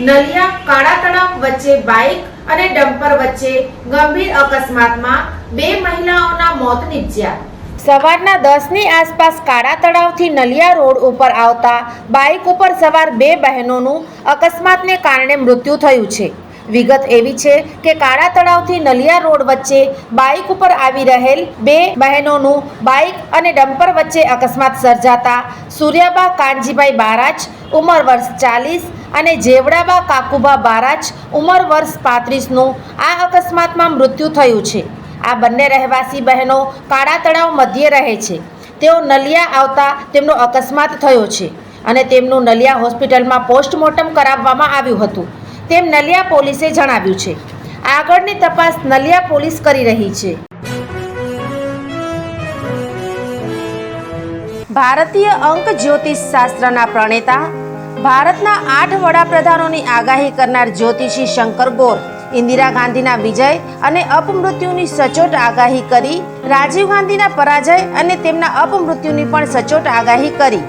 Naliya કાળા તળાવ વચ્ચે બાઇક અને ડમ્પર વચ્ચે ગંભીર અકસ્માતમાં બે મહિલાઓના મોત નીપજ્યા. સવારના દસની આસપાસ કાળા તળાવથી નલિયા રોડ ઉપર આવતા બાઇક ઉપર સવાર બે બહેનોનું અકસ્માતને કારણે મૃત્યુ થયું છે. વિગત એવી છે કે કાળા તળાવથી નલિયા રોડ વચ્ચે બાઇક ઉપર આવી રહેલ બે બહેનોનું બાઇક અને ડમ્પર વચ્ચે અકસ્માત સર્જાતા સૂર્યાબા કાનજીભાઈ બારાજ ઉંમર વર્ષ ચાલીસ અને જેવડાબા કાકુબા બારાજ ઉંમર વર્ષ પાંત્રીસનું આ અકસ્માતમાં મૃત્યુ થયું છે. આ બંને રહેવાસી બહેનો કાળા તળાવ મધ્યે રહે છે. તેઓ નલિયા આવતા તેમનો અકસ્માત થયો છે અને તેમનું નલિયા હોસ્પિટલમાં પોસ્ટમોર્ટમ કરાવવામાં આવ્યું હતું. તેમ નલિયા પોલીસે જણાવ્યું છે. આગળની તપાસ નલિયા પોલીસ કરી રહી છે. ભારતીય અંક જ્યોતિષ શાસ્ત્રના પ્રણેતા, ભારતના આઠ વડાપ્રધાનોની આગાહી કરનાર જ્યોતિષી શંકર ગોર, ઇન્દિરા ગાંધીના વિજય અને અપમૃત્યુની સચોટ આગાહી કરી, રાજીવ ગાંધીના પરાજય અને તેમના અપમૃત્યુની પણ સચોટ આગાહી કરી.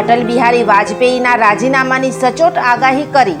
અટલ બિહારી વાજપેયીના રાજીનામાની સચોટ આગાહી કરી.